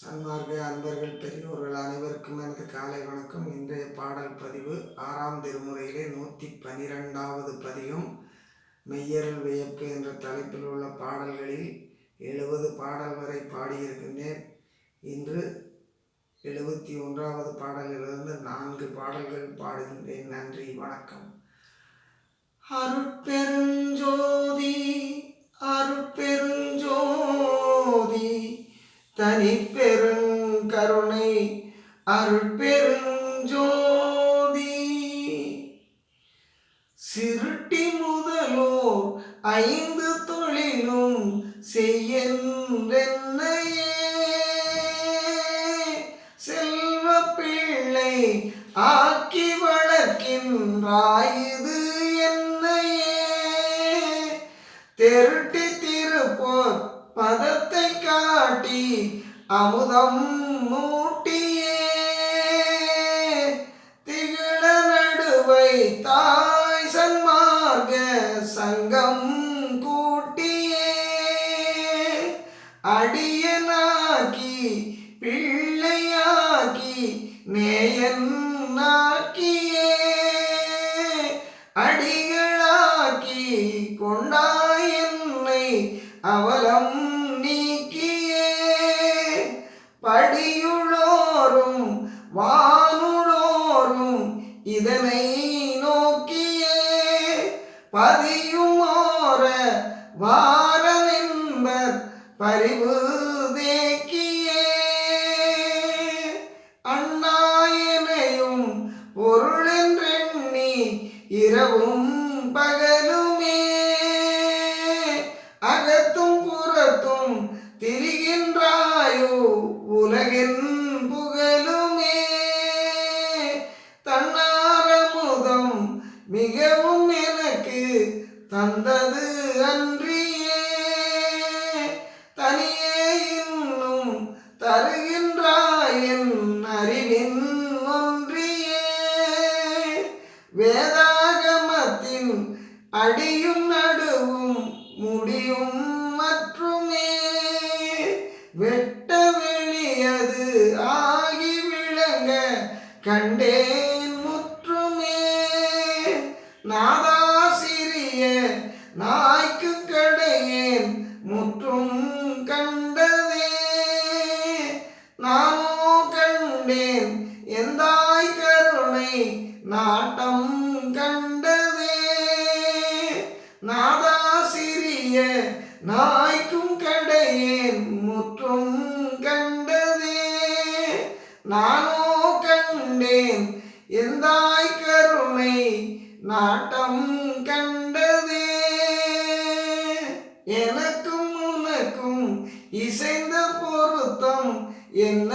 சன்மார்க்க அன்பர்கள் பெரியோர்கள் அனைவருக்கும் எனது காலை வணக்கம். இன்றைய பாடல் பதிவு ஆறாம் திருமுறையிலே நூற்றி பனிரெண்டாவது பதிகம் மெய்யரல் வியப்பு என்ற தலைப்பில் உள்ள பாடல்களில் எழுபது பாடல் வரை பாடியிருக்கின்றேன். இன்று எழுபத்தி ஒன்றாவது பாடலிலிருந்து நான்கு பாடல்கள் பாடுகின்றேன். நன்றி வணக்கம். அருட்பெருஞ்சோதி அருட்பெருஞ்சோதி தனி அருட்பெருஞ்சோதி சிருட்டி முதலோ ஐந்து தொழிலும் செய்யென்றையே செல்வ பிள்ளை ஆக்கி வளர்க்கின்றாயுது என்னையே. தெருட்டி திருப்போர் பதத்தை காட்டி அமுதம் மூட்டி தாய் சன்மார்க்க சங்கம் கூட்டியே. அடியனாக்கி பிள்ளையாக்கி நேயன்னாக்கியே. அடிகளாக்கி கொண்டாய் என்னை அவலம் ஓர வாரமென்பர் பரிவு தேக்கியே அண்ணாயனையும் பொருளென்றெண்ணி இரவும் பகலுமே. அகத்தும் புறத்தும் திரிகின்றாயோ உலகின் புகழுமே தன்னாரமுதம் மிகவும் எனக்கு தந்தது அன்றியே தனியே இன்னும் தருகின்றாயன் அறிவின் ஒன்றியே. வேதாகமத்தின் அடியும் நடுவும் முடியும் மற்றுமே. வெட்ட வெளியது ஆகி விளங்க கண்டேன் முற்றுமே. நாதாசிரிய நாட்டம் கண்டதே. எனக்கும் உனக்கும் இசைந்த பொருத்தம் என்ன?